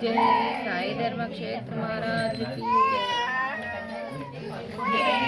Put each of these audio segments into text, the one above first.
जय साई धर्म क्षेत्र महाराज की जय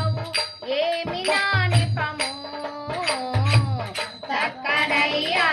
నిపము తక్కడయ్యా